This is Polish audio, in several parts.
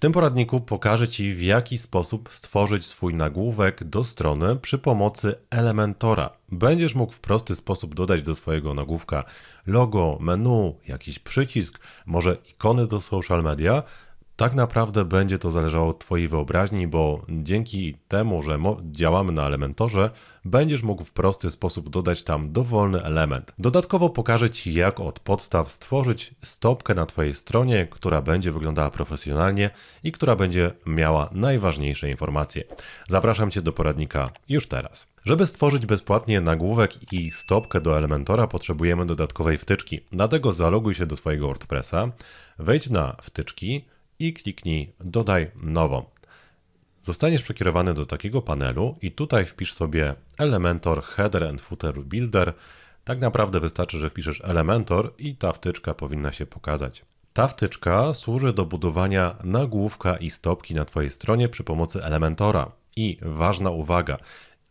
tym poradniku pokażę Ci, w jaki sposób stworzyć swój nagłówek do strony przy pomocy Elementora. Będziesz mógł w prosty sposób dodać do swojego nagłówka logo, menu, jakiś przycisk, może ikony do social media, tak naprawdę będzie to zależało od Twojej wyobraźni, bo dzięki temu, że działamy na Elementorze, będziesz mógł w prosty sposób dodać tam dowolny element. Dodatkowo pokażę Ci, jak od podstaw stworzyć stopkę na Twojej stronie, która będzie wyglądała profesjonalnie i która będzie miała najważniejsze informacje. Zapraszam Cię do poradnika już teraz. Żeby stworzyć bezpłatnie nagłówek i stopkę do Elementora, potrzebujemy dodatkowej wtyczki. Dlatego zaloguj się do swojego WordPressa, wejdź na wtyczki, i kliknij Dodaj nową. Zostaniesz przekierowany do takiego panelu i tutaj wpisz sobie Elementor Header and Footer Builder. Tak naprawdę wystarczy, że wpiszesz Elementor i ta wtyczka powinna się pokazać. Ta wtyczka służy do budowania nagłówka i stopki na Twojej stronie przy pomocy Elementora. I ważna uwaga,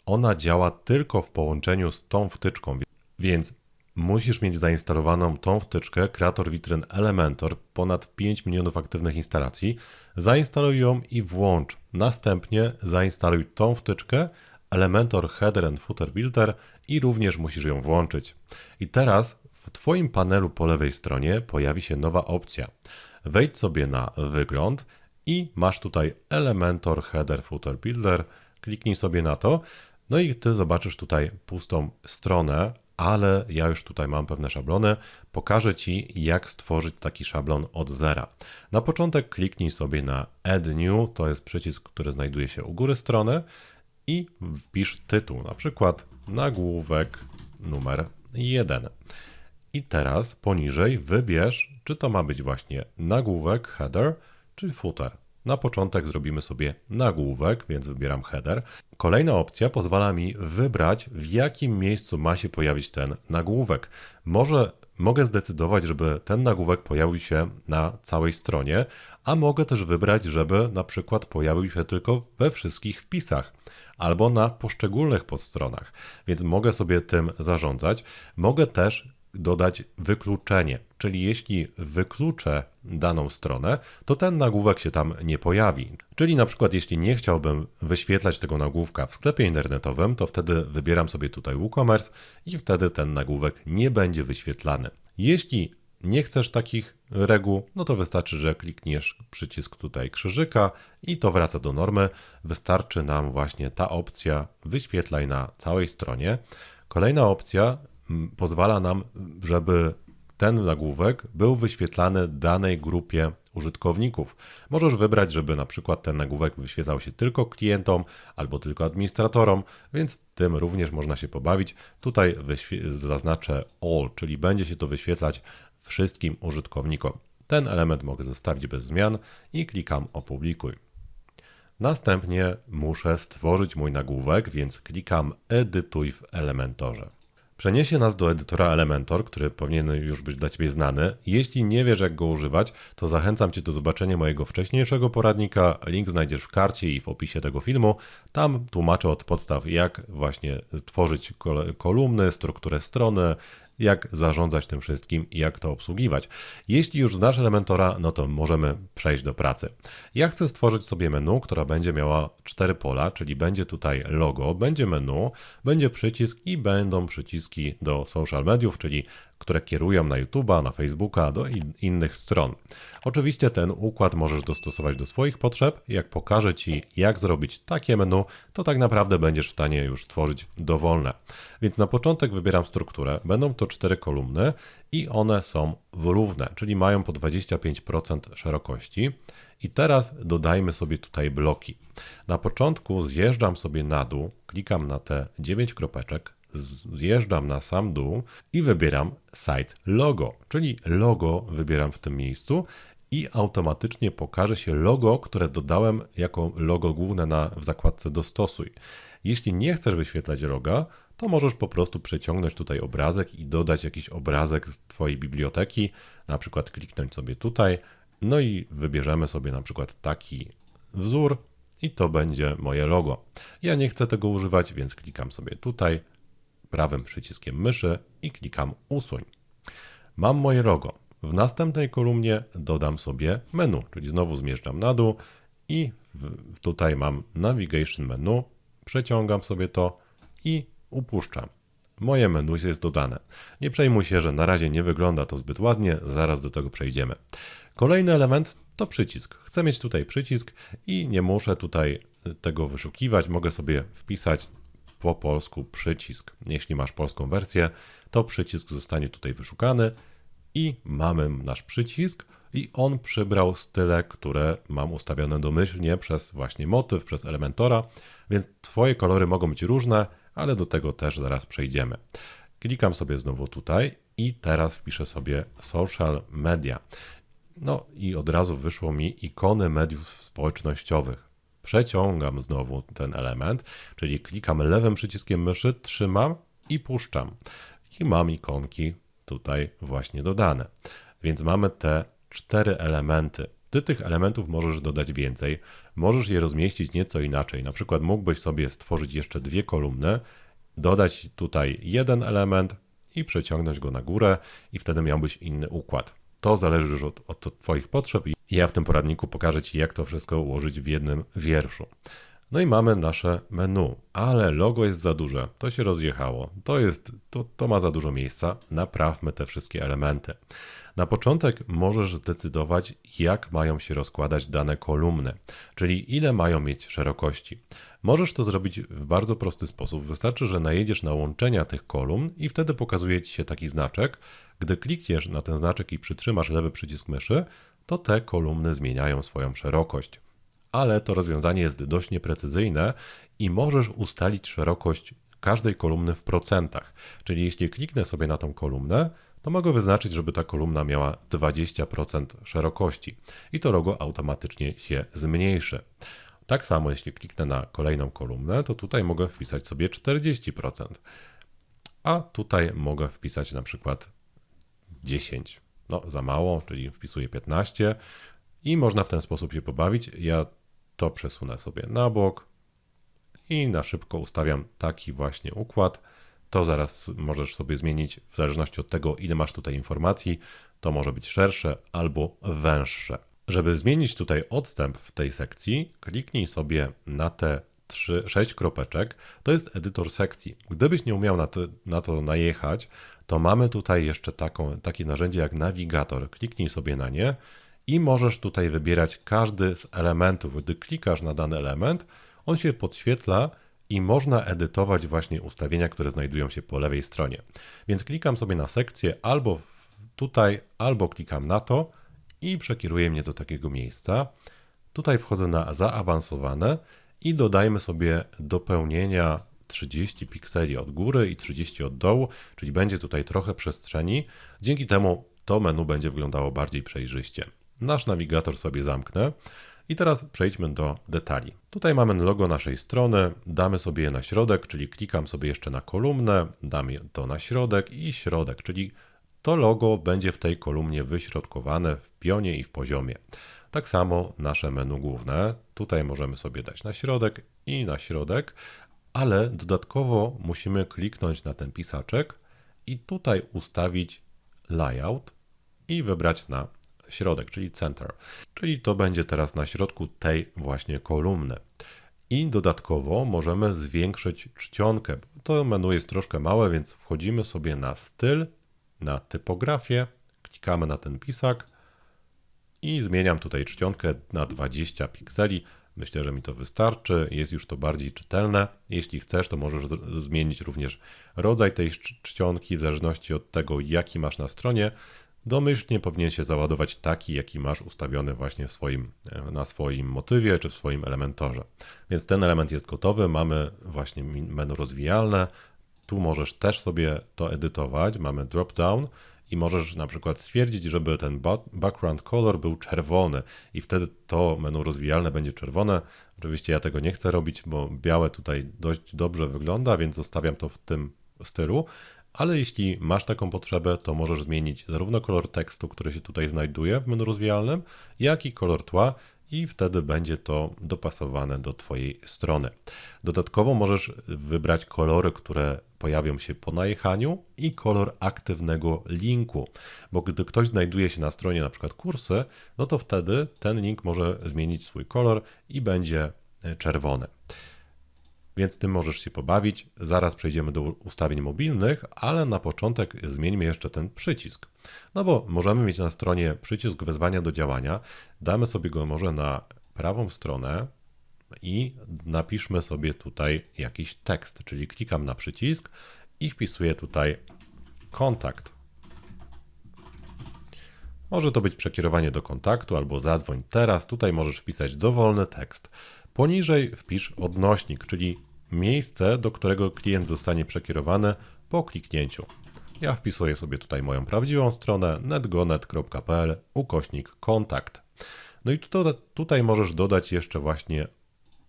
ona działa tylko w połączeniu z tą wtyczką, więc Musisz mieć zainstalowaną tą wtyczkę Creator Witryn Elementor, ponad 5 milionów aktywnych instalacji. Zainstaluj ją i włącz. Następnie zainstaluj tą wtyczkę Elementor Header and Footer Builder i również musisz ją włączyć. I teraz w Twoim panelu po lewej stronie pojawi się nowa opcja. Wejdź sobie na wygląd i masz tutaj Elementor Header Footer Builder. Kliknij sobie na to. No i ty zobaczysz tutaj pustą stronę, ale ja już tutaj mam pewne szablony. Pokażę Ci, jak stworzyć taki szablon od zera. Na początek kliknij sobie na Add New, to jest przycisk, który znajduje się u góry strony i wpisz tytuł, na przykład nagłówek numer 1. I teraz poniżej wybierz, czy to ma być właśnie nagłówek, header, czy footer. Na początek zrobimy sobie nagłówek, więc wybieram header. Kolejna opcja pozwala mi wybrać, w jakim miejscu ma się pojawić ten nagłówek. Może mogę zdecydować, żeby ten nagłówek pojawił się na całej stronie, a mogę też wybrać, żeby na przykład pojawił się tylko we wszystkich wpisach albo na poszczególnych podstronach. Więc mogę sobie tym zarządzać. Mogę też dodać wykluczenie, czyli jeśli wykluczę daną stronę, to ten nagłówek się tam nie pojawi. Czyli na przykład jeśli nie chciałbym wyświetlać tego nagłówka w sklepie internetowym, to wtedy wybieram sobie tutaj WooCommerce i wtedy ten nagłówek nie będzie wyświetlany. Jeśli nie chcesz takich reguł, no to wystarczy, że klikniesz przycisk tutaj krzyżyka i to wraca do normy. Wystarczy nam właśnie ta opcja wyświetlaj na całej stronie. Kolejna opcja pozwala nam, żeby ten nagłówek był wyświetlany danej grupie użytkowników. Możesz wybrać, żeby na przykład ten nagłówek wyświetlał się tylko klientom albo tylko administratorom, więc tym również można się pobawić. Tutaj zaznaczę all, czyli będzie się to wyświetlać wszystkim użytkownikom. Ten element mogę zostawić bez zmian i klikam opublikuj. Następnie muszę stworzyć mój nagłówek, więc klikam edytuj w Elementorze. Przeniesie nas do edytora Elementor, który powinien już być dla Ciebie znany. Jeśli nie wiesz, jak go używać, to zachęcam Cię do zobaczenia mojego wcześniejszego poradnika. Link znajdziesz w karcie i w opisie tego filmu. Tam tłumaczę od podstaw, jak właśnie tworzyć kolumny, strukturę strony, jak zarządzać tym wszystkim i jak to obsługiwać. Jeśli już znasz Elementora, no to możemy przejść do pracy. Ja chcę stworzyć sobie menu, która będzie miała cztery pola, czyli będzie tutaj logo, będzie menu, będzie przycisk i będą przyciski do social mediów, czyli które kierują na YouTube'a, na Facebooka, do in innych stron. Oczywiście ten układ możesz dostosować do swoich potrzeb. Jak pokażę Ci, jak zrobić takie menu, to tak naprawdę będziesz w stanie już tworzyć dowolne. Więc na początek wybieram strukturę. Będą to cztery kolumny i one są równe, czyli mają po 25% szerokości. I teraz dodajmy sobie tutaj bloki. Na początku zjeżdżam sobie na dół, klikam na te 9 kropeczek, zjeżdżam na sam dół i wybieram Site Logo, czyli logo wybieram w tym miejscu i automatycznie pokaże się logo, które dodałem jako logo główne na, w zakładce Dostosuj. Jeśli nie chcesz wyświetlać loga, to możesz po prostu przeciągnąć tutaj obrazek i dodać jakiś obrazek z Twojej biblioteki, na przykład kliknąć sobie tutaj, no i wybierzemy sobie na przykład taki wzór i to będzie moje logo. Ja nie chcę tego używać, więc klikam sobie tutaj, prawym przyciskiem myszy i klikam usuń. Mam moje logo. W następnej kolumnie dodam sobie menu, czyli znowu zmierzczam na dół i tutaj mam navigation menu, przeciągam sobie to i upuszczam. Moje menu jest dodane. Nie przejmuj się, że na razie nie wygląda to zbyt ładnie, zaraz do tego przejdziemy. Kolejny element to przycisk. Chcę mieć tutaj przycisk i nie muszę tutaj tego wyszukiwać. Mogę sobie wpisać po polsku przycisk. Jeśli masz polską wersję, to przycisk zostanie tutaj wyszukany i mamy nasz przycisk i on przybrał style, które mam ustawione domyślnie przez właśnie motyw, przez Elementora, więc Twoje kolory mogą być różne, ale do tego też zaraz przejdziemy. Klikam sobie znowu tutaj i teraz wpiszę sobie social media. No i od razu wyszło mi ikony mediów społecznościowych. Przeciągam znowu ten element, czyli klikam lewym przyciskiem myszy, trzymam i puszczam. I mam ikonki tutaj właśnie dodane. Więc mamy te cztery elementy. Ty tych elementów możesz dodać więcej, możesz je rozmieścić nieco inaczej. Na przykład mógłbyś sobie stworzyć jeszcze dwie kolumny, dodać tutaj jeden element i przeciągnąć go na górę i wtedy miałbyś inny układ. To zależy już od, od Twoich potrzeb ja w tym poradniku pokażę Ci, jak to wszystko ułożyć w jednym wierszu. No i mamy nasze menu, ale logo jest za duże, to się rozjechało, to, jest, to, to ma za dużo miejsca, naprawmy te wszystkie elementy. Na początek możesz zdecydować, jak mają się rozkładać dane kolumny, czyli ile mają mieć szerokości. Możesz to zrobić w bardzo prosty sposób. Wystarczy, że najedziesz na łączenia tych kolumn i wtedy pokazuje Ci się taki znaczek. Gdy klikniesz na ten znaczek i przytrzymasz lewy przycisk myszy, to te kolumny zmieniają swoją szerokość. Ale to rozwiązanie jest dość nieprecyzyjne i możesz ustalić szerokość każdej kolumny w procentach. Czyli jeśli kliknę sobie na tą kolumnę, to mogę wyznaczyć, żeby ta kolumna miała 20% szerokości i to logo automatycznie się zmniejszy. Tak samo jeśli kliknę na kolejną kolumnę, to tutaj mogę wpisać sobie 40%, a tutaj mogę wpisać na przykład 10. No za mało, czyli wpisuję 15 i można w ten sposób się pobawić. Ja to przesunę sobie na bok i na szybko ustawiam taki właśnie układ to zaraz możesz sobie zmienić w zależności od tego, ile masz tutaj informacji. To może być szersze albo węższe. Żeby zmienić tutaj odstęp w tej sekcji, kliknij sobie na te 3, 6 kropeczek. To jest edytor sekcji. Gdybyś nie umiał na to, na to najechać, to mamy tutaj jeszcze taką, takie narzędzie jak nawigator. Kliknij sobie na nie i możesz tutaj wybierać każdy z elementów. Gdy klikasz na dany element, on się podświetla i można edytować właśnie ustawienia, które znajdują się po lewej stronie. Więc klikam sobie na sekcję albo tutaj, albo klikam na to i przekieruje mnie do takiego miejsca. Tutaj wchodzę na zaawansowane i dodajmy sobie dopełnienia 30 pikseli od góry i 30 od dołu, czyli będzie tutaj trochę przestrzeni. Dzięki temu to menu będzie wyglądało bardziej przejrzyście. Nasz nawigator sobie zamknę i teraz przejdźmy do detali. Tutaj mamy logo naszej strony, damy sobie je na środek, czyli klikam sobie jeszcze na kolumnę, damy to na środek i środek, czyli to logo będzie w tej kolumnie wyśrodkowane w pionie i w poziomie. Tak samo nasze menu główne. Tutaj możemy sobie dać na środek i na środek, ale dodatkowo musimy kliknąć na ten pisaczek i tutaj ustawić layout i wybrać na środek, czyli center. Czyli to będzie teraz na środku tej właśnie kolumny. I dodatkowo możemy zwiększyć czcionkę. To menu jest troszkę małe, więc wchodzimy sobie na styl, na typografię, klikamy na ten pisak i zmieniam tutaj czcionkę na 20 pikseli. Myślę, że mi to wystarczy, jest już to bardziej czytelne. Jeśli chcesz, to możesz zmienić również rodzaj tej czcionki w zależności od tego, jaki masz na stronie. Domyślnie powinien się załadować taki, jaki masz ustawiony właśnie w swoim, e, na swoim motywie czy w swoim elementorze. Więc ten element jest gotowy, mamy właśnie menu rozwijalne. Tu możesz też sobie to edytować, mamy drop down i możesz na przykład stwierdzić, żeby ten background color był czerwony. I wtedy to menu rozwijalne będzie czerwone. Oczywiście ja tego nie chcę robić, bo białe tutaj dość dobrze wygląda, więc zostawiam to w tym stylu, ale jeśli masz taką potrzebę, to możesz zmienić zarówno kolor tekstu, który się tutaj znajduje w menu rozwijalnym, jak i kolor tła i wtedy będzie to dopasowane do Twojej strony. Dodatkowo możesz wybrać kolory, które pojawią się po najechaniu i kolor aktywnego linku, bo gdy ktoś znajduje się na stronie na przykład kursy, no to wtedy ten link może zmienić swój kolor i będzie e, czerwony. Więc tym możesz się pobawić. Zaraz przejdziemy do ustawień mobilnych, ale na początek zmieńmy jeszcze ten przycisk. No bo możemy mieć na stronie przycisk wezwania do działania. Damy sobie go może na prawą stronę i napiszmy sobie tutaj jakiś tekst, czyli klikam na przycisk i wpisuję tutaj kontakt. Może to być przekierowanie do kontaktu albo zadzwoń teraz. Tutaj możesz wpisać dowolny tekst. Poniżej wpisz odnośnik, czyli miejsce, do którego klient zostanie przekierowany po kliknięciu. Ja wpisuję sobie tutaj moją prawdziwą stronę netgonet.pl ukośnik kontakt. No i tutaj, możesz dodać jeszcze właśnie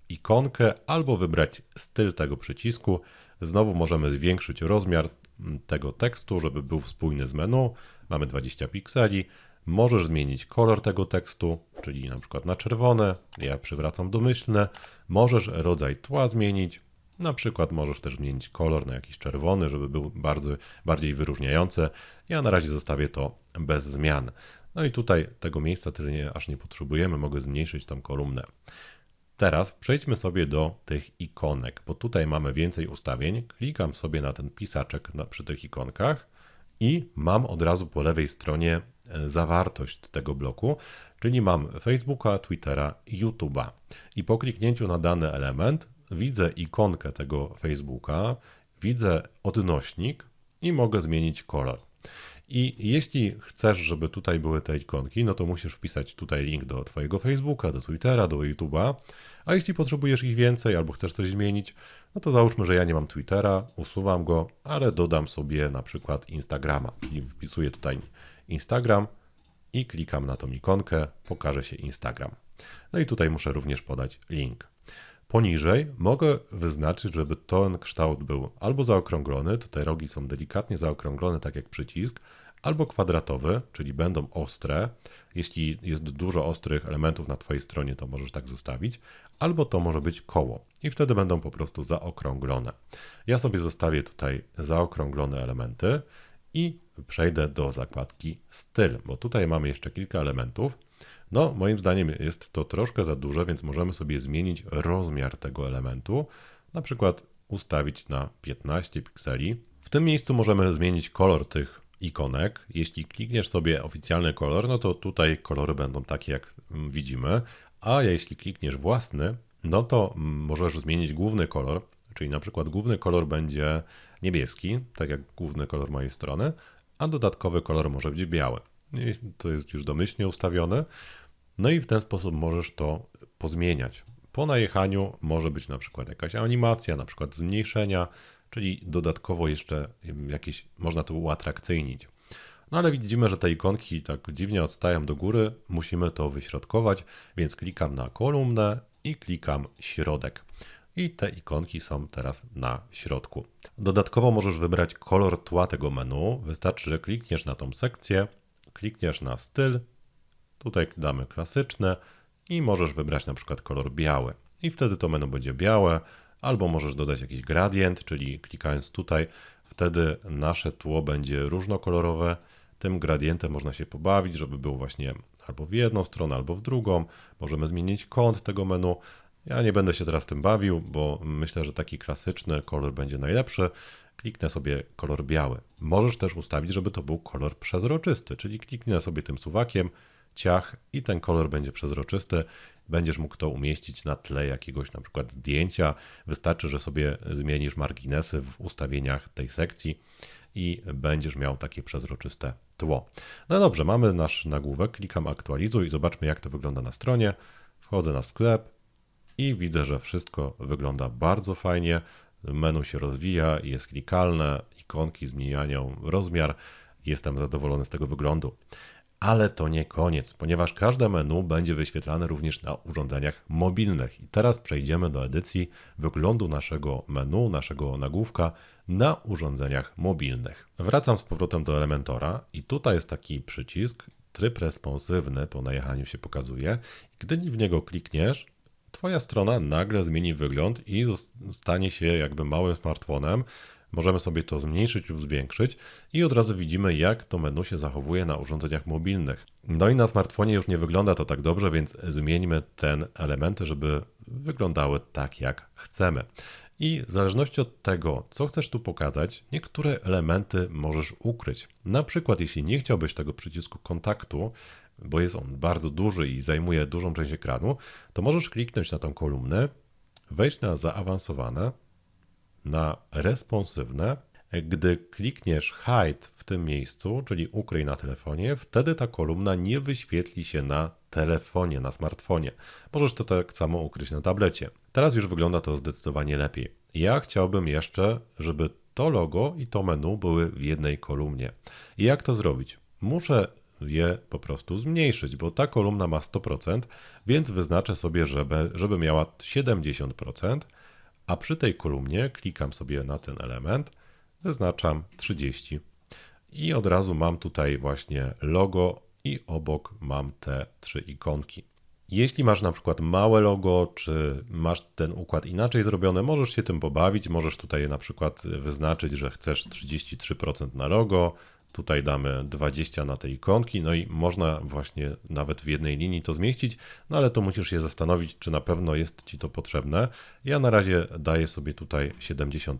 ikonkę albo wybrać styl tego przycisku. Znowu możemy zwiększyć rozmiar tego tekstu, żeby był spójny z menu. Mamy 20 pikseli. Możesz zmienić kolor tego tekstu, czyli na przykład na czerwone. Ja przywracam domyślne. Możesz rodzaj tła zmienić. Na przykład możesz też zmienić kolor na jakiś czerwony, żeby był bardzo, bardziej wyróżniający. Ja na razie zostawię to bez zmian. No i tutaj tego miejsca tyle nie, aż nie potrzebujemy, mogę zmniejszyć tą kolumnę. Teraz przejdźmy sobie do tych ikonek, bo tutaj mamy więcej ustawień. Klikam sobie na ten pisaczek na, przy tych ikonkach i mam od razu po lewej stronie e, zawartość tego bloku, czyli mam Facebooka, Twittera i YouTube'a. I po kliknięciu na dany element widzę ikonkę tego Facebooka, widzę odnośnik i mogę zmienić kolor. I jeśli chcesz, żeby tutaj były te ikonki, no to musisz wpisać tutaj link do Twojego Facebooka, do Twittera, do YouTube'a. A jeśli potrzebujesz ich więcej albo chcesz coś zmienić, no to załóżmy, że ja nie mam Twittera, usuwam go, ale dodam sobie na przykład Instagrama. I wpisuję tutaj Instagram i klikam na tą ikonkę, pokaże się Instagram. No i tutaj muszę również podać link. Poniżej mogę wyznaczyć, żeby ten kształt był albo zaokrąglony, tutaj rogi są delikatnie zaokrąglone, tak jak przycisk, albo kwadratowy, czyli będą ostre. Jeśli jest dużo ostrych elementów na Twojej stronie, to możesz tak zostawić, albo to może być koło i wtedy będą po prostu zaokrąglone. Ja sobie zostawię tutaj zaokrąglone elementy i przejdę do zakładki styl, bo tutaj mamy jeszcze kilka elementów. No, moim zdaniem jest to troszkę za dużo, więc możemy sobie zmienić rozmiar tego elementu. Na przykład ustawić na 15 pikseli. W tym miejscu możemy zmienić kolor tych ikonek. Jeśli klikniesz sobie oficjalny kolor, no to tutaj kolory będą takie, jak widzimy. A jeśli klikniesz własny, no to możesz zmienić główny kolor, czyli na przykład główny kolor będzie niebieski, tak jak główny kolor mojej strony, a dodatkowy kolor może być biały. To jest już domyślnie ustawione. No i w ten sposób możesz to pozmieniać. Po najechaniu może być na przykład jakaś animacja, na przykład zmniejszenia, czyli dodatkowo jeszcze jakieś, można to uatrakcyjnić. No ale widzimy, że te ikonki tak dziwnie odstają do góry, musimy to wyśrodkować, więc klikam na kolumnę i klikam środek. I te ikonki są teraz na środku. Dodatkowo możesz wybrać kolor tła tego menu. Wystarczy, że klikniesz na tą sekcję, klikniesz na styl Tutaj damy klasyczne i możesz wybrać na przykład kolor biały. I wtedy to menu będzie białe, albo możesz dodać jakiś gradient, czyli klikając tutaj, wtedy nasze tło będzie różnokolorowe. Tym gradientem można się pobawić, żeby był właśnie albo w jedną stronę, albo w drugą. Możemy zmienić kąt tego menu. Ja nie będę się teraz tym bawił, bo myślę, że taki klasyczny kolor będzie najlepszy. Kliknę sobie kolor biały. Możesz też ustawić, żeby to był kolor przezroczysty, czyli kliknę sobie tym suwakiem ciach i ten kolor będzie przezroczysty. Będziesz mógł to umieścić na tle jakiegoś na przykład zdjęcia. Wystarczy, że sobie zmienisz marginesy w ustawieniach tej sekcji i będziesz miał takie przezroczyste tło. No dobrze, mamy nasz nagłówek, klikam aktualizuj i zobaczmy jak to wygląda na stronie. Wchodzę na sklep i widzę, że wszystko wygląda bardzo fajnie. Menu się rozwija, jest klikalne, ikonki zmieniają rozmiar. Jestem zadowolony z tego wyglądu. Ale to nie koniec, ponieważ każde menu będzie wyświetlane również na urządzeniach mobilnych. I teraz przejdziemy do edycji wyglądu naszego menu, naszego nagłówka na urządzeniach mobilnych. Wracam z powrotem do Elementora i tutaj jest taki przycisk tryb responsywny po najechaniu się pokazuje. Gdy w niego klikniesz, Twoja strona nagle zmieni wygląd i stanie się jakby małym smartfonem. Możemy sobie to zmniejszyć lub zwiększyć i od razu widzimy, jak to menu się zachowuje na urządzeniach mobilnych. No i na smartfonie już nie wygląda to tak dobrze, więc zmieńmy ten elementy, żeby wyglądały tak, jak chcemy. I w zależności od tego, co chcesz tu pokazać, niektóre elementy możesz ukryć. Na przykład, jeśli nie chciałbyś tego przycisku kontaktu, bo jest on bardzo duży i zajmuje dużą część ekranu, to możesz kliknąć na tą kolumnę, wejść na zaawansowane, na responsywne. Gdy klikniesz hide w tym miejscu, czyli ukryj na telefonie, wtedy ta kolumna nie wyświetli się na telefonie, na smartfonie. Możesz to tak samo ukryć na tablecie. Teraz już wygląda to zdecydowanie lepiej. Ja chciałbym jeszcze, żeby to logo i to menu były w jednej kolumnie. I jak to zrobić? Muszę je po prostu zmniejszyć, bo ta kolumna ma 100%, więc wyznaczę sobie, żeby, żeby miała 70%, a przy tej kolumnie klikam sobie na ten element, wyznaczam 30 i od razu mam tutaj właśnie logo i obok mam te trzy ikonki. Jeśli masz na przykład małe logo, czy masz ten układ inaczej zrobiony, możesz się tym pobawić. Możesz tutaj na przykład wyznaczyć, że chcesz 33% na logo, tutaj damy 20 na te ikonki, no i można właśnie nawet w jednej linii to zmieścić, no ale to musisz się zastanowić, czy na pewno jest Ci to potrzebne. Ja na razie daję sobie tutaj 70%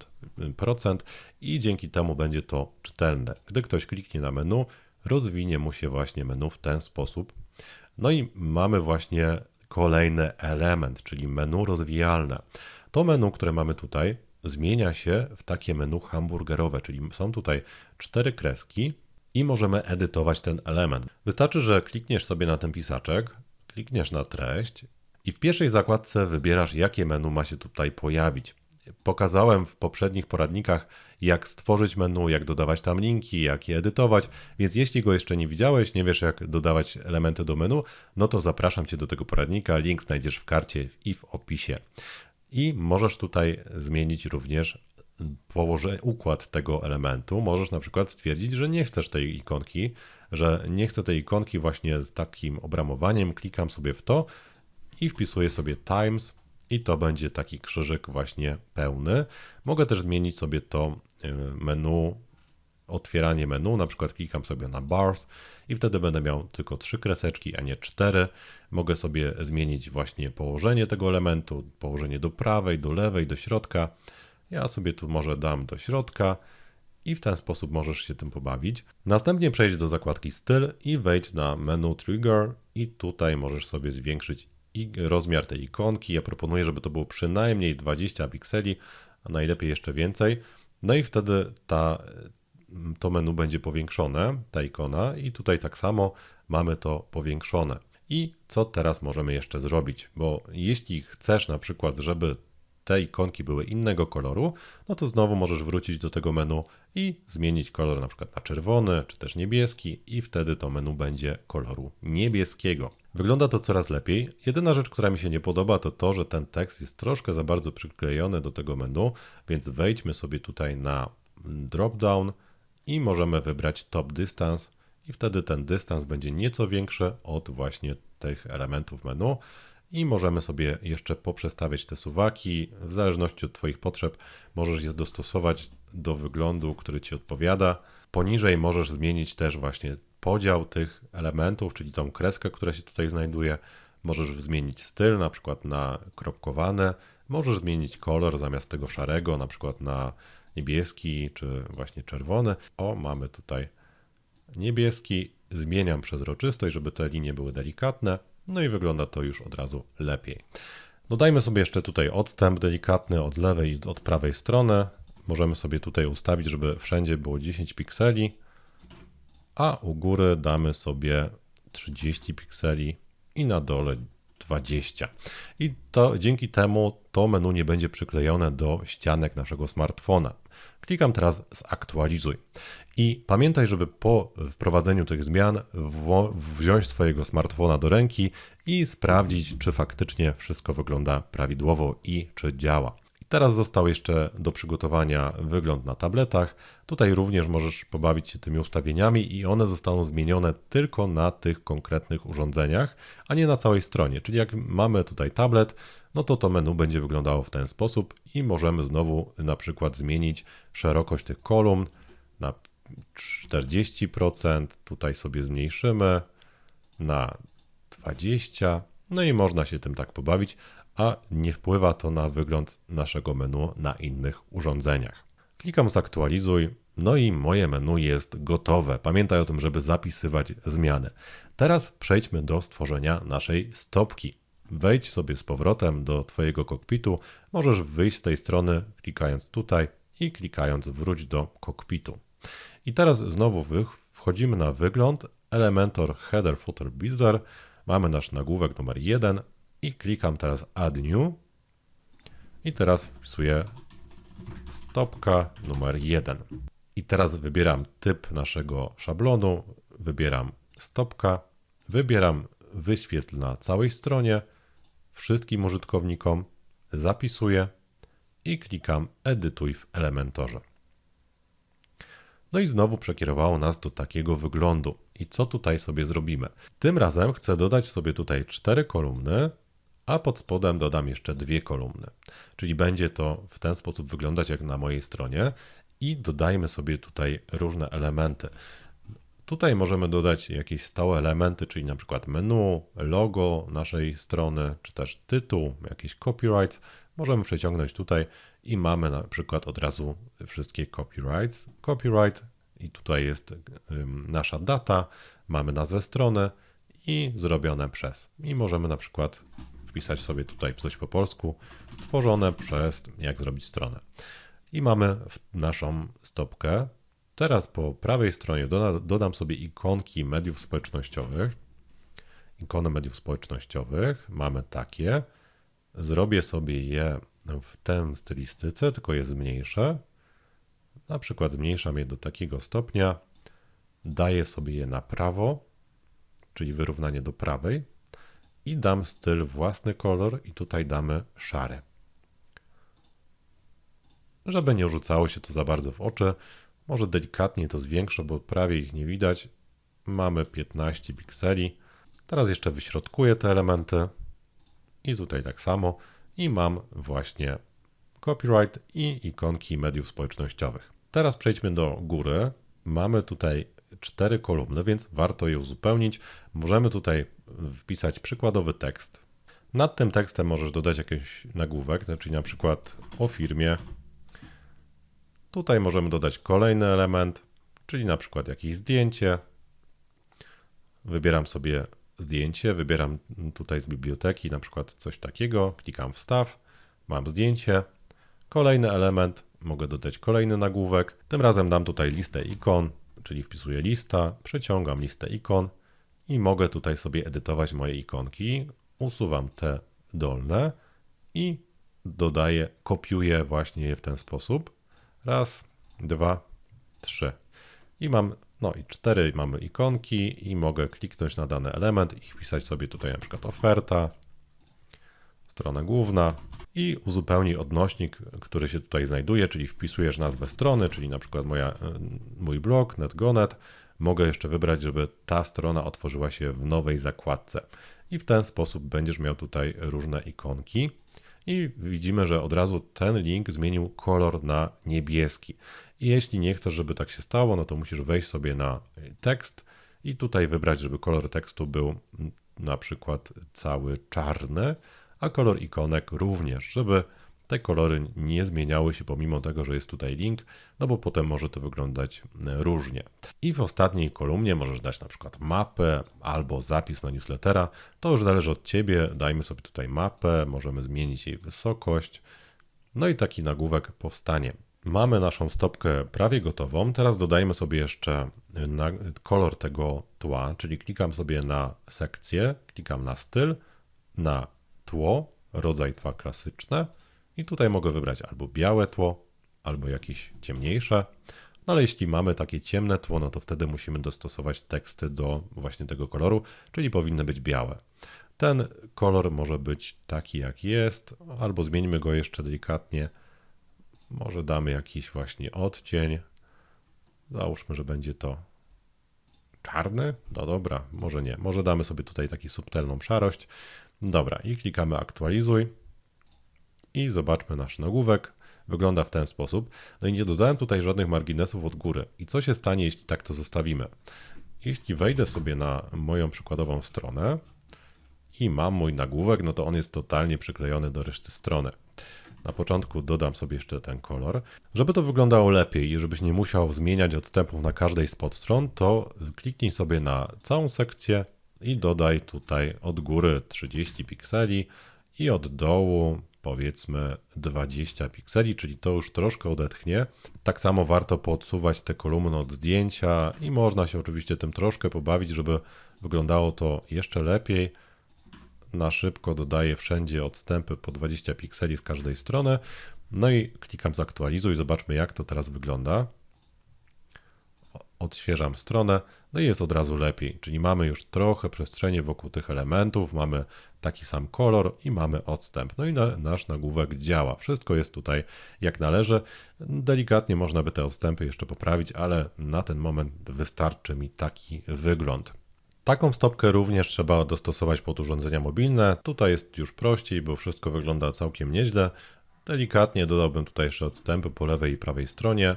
i dzięki temu będzie to czytelne. Gdy ktoś kliknie na menu, rozwinie mu się właśnie menu w ten sposób. No i mamy właśnie kolejny element, czyli menu rozwijalne. To menu, które mamy tutaj, zmienia się w takie menu hamburgerowe, czyli są tutaj cztery kreski i możemy edytować ten element. Wystarczy, że klikniesz sobie na ten pisaczek, klikniesz na treść i w pierwszej zakładce wybierasz, jakie menu ma się tutaj pojawić. Pokazałem w poprzednich poradnikach, jak stworzyć menu, jak dodawać tam linki, jak je edytować, więc jeśli go jeszcze nie widziałeś, nie wiesz jak dodawać elementy do menu, no to zapraszam Cię do tego poradnika. Link znajdziesz w karcie i w opisie. I możesz tutaj zmienić również położenie, układ tego elementu. Możesz na przykład stwierdzić, że nie chcesz tej ikonki, że nie chcę tej ikonki właśnie z takim obramowaniem. Klikam sobie w to i wpisuję sobie Times i to będzie taki krzyżyk właśnie pełny. Mogę też zmienić sobie to y, menu, otwieranie menu, na przykład klikam sobie na bars i wtedy będę miał tylko trzy kreseczki, a nie cztery. Mogę sobie zmienić właśnie położenie tego elementu, położenie do prawej, do lewej, do środka. Ja sobie tu może dam do środka i w ten sposób możesz się tym pobawić. Następnie przejdź do zakładki styl i wejdź na menu trigger i tutaj możesz sobie zwiększyć rozmiar tej ikonki. Ja proponuję, żeby to było przynajmniej 20 pikseli, a najlepiej jeszcze więcej. No i wtedy ta, to menu będzie powiększone, ta ikona i tutaj tak samo mamy to powiększone. I co teraz możemy jeszcze zrobić? Bo jeśli chcesz na przykład, żeby te ikonki były innego koloru, no to znowu możesz wrócić do tego menu i zmienić kolor na przykład na czerwony czy też niebieski i wtedy to menu będzie koloru niebieskiego. Wygląda to coraz lepiej. Jedyna rzecz, która mi się nie podoba, to to, że ten tekst jest troszkę za bardzo przyklejony do tego menu, więc wejdźmy sobie tutaj na drop-down i możemy wybrać top distance i wtedy ten dystans będzie nieco większy od właśnie tych elementów menu i możemy sobie jeszcze poprzestawiać te suwaki. W zależności od Twoich potrzeb możesz je dostosować do wyglądu, który Ci odpowiada. Poniżej możesz zmienić też właśnie podział tych elementów, czyli tą kreskę, która się tutaj znajduje. Możesz zmienić styl, na przykład na kropkowane. Możesz zmienić kolor zamiast tego szarego, na przykład na niebieski czy właśnie czerwony. O, mamy tutaj niebieski. Zmieniam przezroczystość, żeby te linie były delikatne. No i wygląda to już od razu lepiej. Dodajmy sobie jeszcze tutaj odstęp delikatny od lewej i od prawej strony. Możemy sobie tutaj ustawić, żeby wszędzie było 10 pikseli, a u góry damy sobie 30 pikseli i na dole 20. I to dzięki temu to menu nie będzie przyklejone do ścianek naszego smartfona. Klikam teraz zaktualizuj. I pamiętaj, żeby po wprowadzeniu tych zmian wziąć swojego smartfona do ręki i sprawdzić, czy faktycznie wszystko wygląda prawidłowo i czy działa. Teraz został jeszcze do przygotowania wygląd na tabletach. Tutaj również możesz pobawić się tymi ustawieniami i one zostaną zmienione tylko na tych konkretnych urządzeniach, a nie na całej stronie. Czyli jak mamy tutaj tablet, no to to menu będzie wyglądało w ten sposób i możemy znowu na przykład zmienić szerokość tych kolumn na 40%. Tutaj sobie zmniejszymy na 20%. No i można się tym tak pobawić, a nie wpływa to na wygląd naszego menu na innych urządzeniach. Klikam zaktualizuj, no i moje menu jest gotowe. Pamiętaj o tym, żeby zapisywać zmiany. Teraz przejdźmy do stworzenia naszej stopki. Wejdź sobie z powrotem do Twojego kokpitu. Możesz wyjść z tej strony klikając tutaj i klikając wróć do kokpitu. I teraz znowu wchodzimy na wygląd, Elementor Header Footer Builder. Mamy nasz nagłówek numer 1 i klikam teraz Add New. I teraz wpisuję stopka numer 1. I teraz wybieram typ naszego szablonu, wybieram stopka, wybieram wyświetl na całej stronie, wszystkim użytkownikom, zapisuję i klikam Edytuj w Elementorze. No i znowu przekierowało nas do takiego wyglądu. I co tutaj sobie zrobimy? Tym razem chcę dodać sobie tutaj cztery kolumny, a pod spodem dodam jeszcze dwie kolumny. Czyli będzie to w ten sposób wyglądać jak na mojej stronie i dodajmy sobie tutaj różne elementy. Tutaj możemy dodać jakieś stałe elementy, czyli na przykład menu, logo naszej strony, czy też tytuł, jakiś copyright. Możemy przeciągnąć tutaj i mamy na przykład od razu wszystkie copyrights. Copyright i tutaj jest nasza data, mamy nazwę strony i zrobione przez. I możemy na przykład wpisać sobie tutaj coś po polsku, stworzone przez jak zrobić stronę. I mamy naszą stopkę. Teraz po prawej stronie dodam sobie ikonki mediów społecznościowych. Ikony mediów społecznościowych mamy takie. Zrobię sobie je w tym stylistyce, tylko je zmniejszę. Na przykład zmniejszam je do takiego stopnia, daję sobie je na prawo, czyli wyrównanie do prawej i dam styl własny kolor i tutaj damy szary. Żeby nie rzucało się to za bardzo w oczy, może delikatnie to zwiększę, bo prawie ich nie widać. Mamy 15 pikseli. Teraz jeszcze wyśrodkuję te elementy i tutaj tak samo i mam właśnie copyright i ikonki mediów społecznościowych. Teraz przejdźmy do góry. Mamy tutaj cztery kolumny, więc warto je uzupełnić. Możemy tutaj wpisać przykładowy tekst. Nad tym tekstem możesz dodać jakiś nagłówek, czyli na przykład o firmie. Tutaj możemy dodać kolejny element, czyli na przykład jakieś zdjęcie. Wybieram sobie zdjęcie, wybieram tutaj z biblioteki na przykład coś takiego, klikam wstaw, mam zdjęcie. Kolejny element, mogę dodać kolejny nagłówek. Tym razem dam tutaj listę ikon, czyli wpisuję lista, przeciągam listę ikon i mogę tutaj sobie edytować moje ikonki. Usuwam te dolne i dodaję, kopiuję właśnie je w ten sposób. Raz, dwa, trzy. I mam, no i cztery mamy ikonki i mogę kliknąć na dany element i wpisać sobie tutaj na przykład oferta, strona główna i uzupełnij odnośnik, który się tutaj znajduje, czyli wpisujesz nazwę strony, czyli na przykład moja, mój blog, netgonet. Mogę jeszcze wybrać, żeby ta strona otworzyła się w nowej zakładce. I w ten sposób będziesz miał tutaj różne ikonki. I widzimy, że od razu ten link zmienił kolor na niebieski. I jeśli nie chcesz, żeby tak się stało, no to musisz wejść sobie na tekst i tutaj wybrać, żeby kolor tekstu był na przykład cały czarny, a kolor ikonek również, żeby te kolory nie zmieniały się pomimo tego, że jest tutaj link, no bo potem może to wyglądać e, różnie. I w ostatniej kolumnie możesz dać na przykład mapę albo zapis na newslettera. To już zależy od Ciebie. Dajmy sobie tutaj mapę, możemy zmienić jej wysokość. No i taki nagłówek powstanie. Mamy naszą stopkę prawie gotową. Teraz dodajmy sobie jeszcze kolor tego tła, czyli klikam sobie na sekcję, klikam na styl, na tło, rodzaj tła klasyczne i tutaj mogę wybrać albo białe tło, albo jakieś ciemniejsze. No ale jeśli mamy takie ciemne tło, no to wtedy musimy dostosować teksty do właśnie tego koloru, czyli powinny być białe. Ten kolor może być taki jak jest, albo zmieńmy go jeszcze delikatnie. Może damy jakiś właśnie odcień. Załóżmy, że będzie to czarny. No dobra, może nie. Może damy sobie tutaj taki subtelną szarość. Dobra, i klikamy aktualizuj. I zobaczmy nasz nagłówek. Wygląda w ten sposób. No i nie dodałem tutaj żadnych marginesów od góry. I co się stanie, jeśli tak to zostawimy? Jeśli wejdę sobie na moją przykładową stronę i mam mój nagłówek, no to on jest totalnie przyklejony do reszty strony. Na początku dodam sobie jeszcze ten kolor. Żeby to wyglądało lepiej i żebyś nie musiał zmieniać odstępów na każdej z podstron, to kliknij sobie na całą sekcję i dodaj tutaj od góry 30 pikseli i od dołu powiedzmy 20 pikseli, czyli to już troszkę odetchnie. Tak samo warto podsuwać te kolumny od zdjęcia i można się oczywiście tym troszkę pobawić, żeby wyglądało to jeszcze lepiej na szybko dodaję wszędzie odstępy po 20 pikseli z każdej strony. No i klikam zaktualizuj, zobaczmy jak to teraz wygląda. Odświeżam stronę, no i jest od razu lepiej, czyli mamy już trochę przestrzeni wokół tych elementów, mamy taki sam kolor i mamy odstęp. No i na, nasz nagłówek działa. Wszystko jest tutaj jak należy. Delikatnie można by te odstępy jeszcze poprawić, ale na ten moment wystarczy mi taki wygląd. Taką stopkę również trzeba dostosować pod urządzenia mobilne. Tutaj jest już prościej, bo wszystko wygląda całkiem nieźle. Delikatnie dodałbym tutaj jeszcze odstępy po lewej i prawej stronie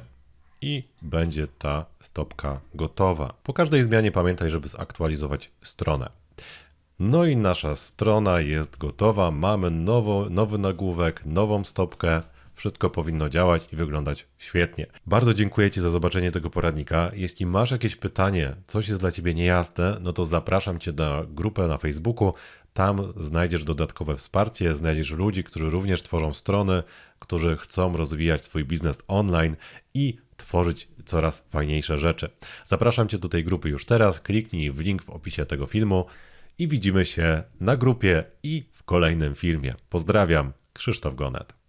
i będzie ta stopka gotowa. Po każdej zmianie pamiętaj, żeby zaktualizować stronę. No i nasza strona jest gotowa. Mamy nowo, nowy nagłówek, nową stopkę. Wszystko powinno działać i wyglądać świetnie. Bardzo dziękuję Ci za zobaczenie tego poradnika. Jeśli masz jakieś pytanie, coś jest dla Ciebie niejasne, no to zapraszam Cię na grupę na Facebooku. Tam znajdziesz dodatkowe wsparcie, znajdziesz ludzi, którzy również tworzą strony, którzy chcą rozwijać swój biznes online i tworzyć coraz fajniejsze rzeczy. Zapraszam Cię do tej grupy już teraz. Kliknij w link w opisie tego filmu i widzimy się na grupie i w kolejnym filmie. Pozdrawiam, Krzysztof Gonet.